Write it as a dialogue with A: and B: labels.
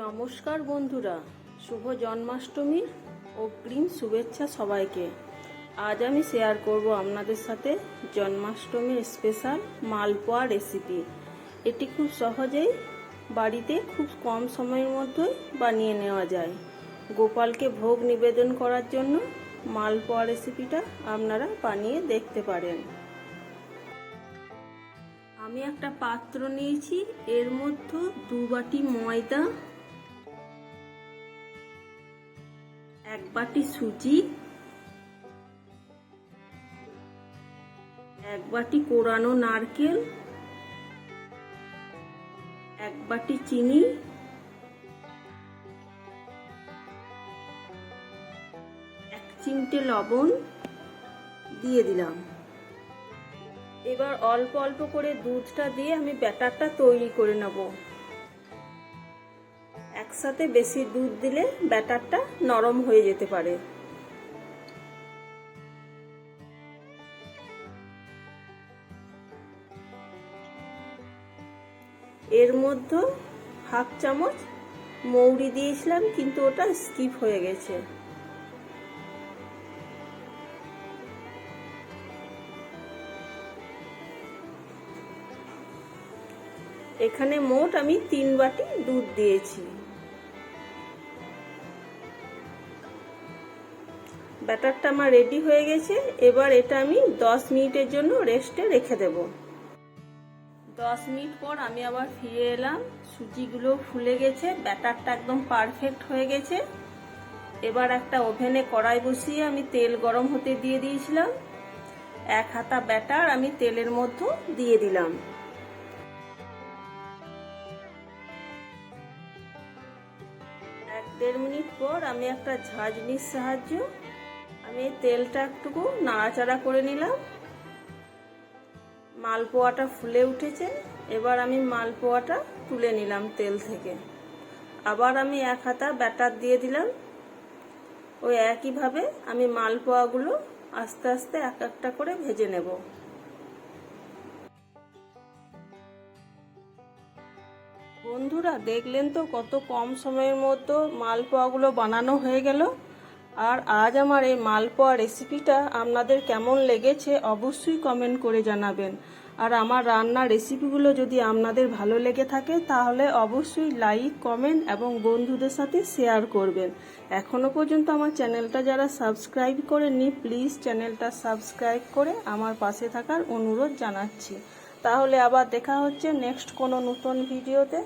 A: নমস্কার বন্ধুরা, শুভ জন্মাষ্টমীর অগ্রিম শুভেচ্ছা সবাইকে। আজ আমি শেয়ার করব আপনাদের সাথে জন্মাষ্টমীর স্পেশাল মালপোয়া রেসিপি এটি খুব সহজেই বাড়িতে খুব কম সময়ের মধ্যেই বানিয়ে নেওয়া যায়। গোপালকে ভোগ নিবেদন করার জন্য মালপোয়া রেসিপিটা আপনারা বানিয়ে দেখতে পারেন। আমি একটা পাত্র নিয়েছি, এর মধ্যে দু বাটি ময়দা এক বাটি সুজি, এক বাটি কোরানো নারকেল, এক বাটি চিনি, এক চিমটে লবণ দিয়ে দিলাম। এবার অল্প অল্প করে দুধটা দিয়ে আমি ব্যাটারটা তৈরি করে নেব। একসাথে বেশি দুধ দিলে ব্যাটারটা নরম হয়ে যেতে পারে। এর মধ্যে হাফ চামচ মৌরি দিয়েছিলাম, কিন্তু ওটা স্কিপ হয়ে গেছে। এখানে মোট আমি তিন বাটি দুধ দিয়েছি। ব্যাটারটা আমার রেডি হয়ে গেছে। এবার এটা আমি দশ মিনিটের জন্য রেস্টে রেখে দেব। দশ মিনিট পর আমি আবার ফিরে এলাম। সুজিগুলো ফুলে গেছে, ব্যাটারটা একদম পারফেক্ট হয়ে গেছে। এবার একটা ওভেনে কড়াই বসিয়ে আমি তেল গরম হতে দিয়ে দিয়েছিলাম। এক হাতা ব্যাটার আমি তেলের মধ্যে দিয়ে দিলাম। এক দেড় মিনিট পর আমি একটা ঝাঁঝনির সাহায্য আমি তেলটা একটুকু নাড়াচাড়া করে নিলাম। মালপোয়াটা ফুলে উঠেছে। এবার আমি মালপোয়াটা তুলে নিলাম তেল থেকে। আবার আমি এক হাতা ব্যাটার দিয়ে দিলাম। ওই একইভাবে আমি মালপোয়াগুলো আস্তে আস্তে এক একটা করে ভেজে নেব। বন্ধুরা, দেখলেন তো কত কম সময়ের মতো মালপোয়াগুলো বানানো হয়ে গেল? আর আজ আমার এই মালপোয়া রেসিপিটা আপনাদের কেমন লেগেছে অবশ্যই কমেন্ট করে জানাবেন। আর আমার রান্নার রেসিপিগুলো যদি আপনাদের ভালো লেগে থাকে, তাহলে অবশ্যই লাইক কমেন্ট এবং বন্ধুদের সাথে শেয়ার করবেন। এখনও পর্যন্ত আমার চ্যানেলটা যারা সাবস্ক্রাইব করেননি প্লিজ চ্যানেলটা সাবস্ক্রাইব করে আমার পাশে থাকার অনুরোধ জানাচ্ছি। তাহলে আবার দেখা হচ্ছে নেক্সট কোনো নতুন ভিডিওতে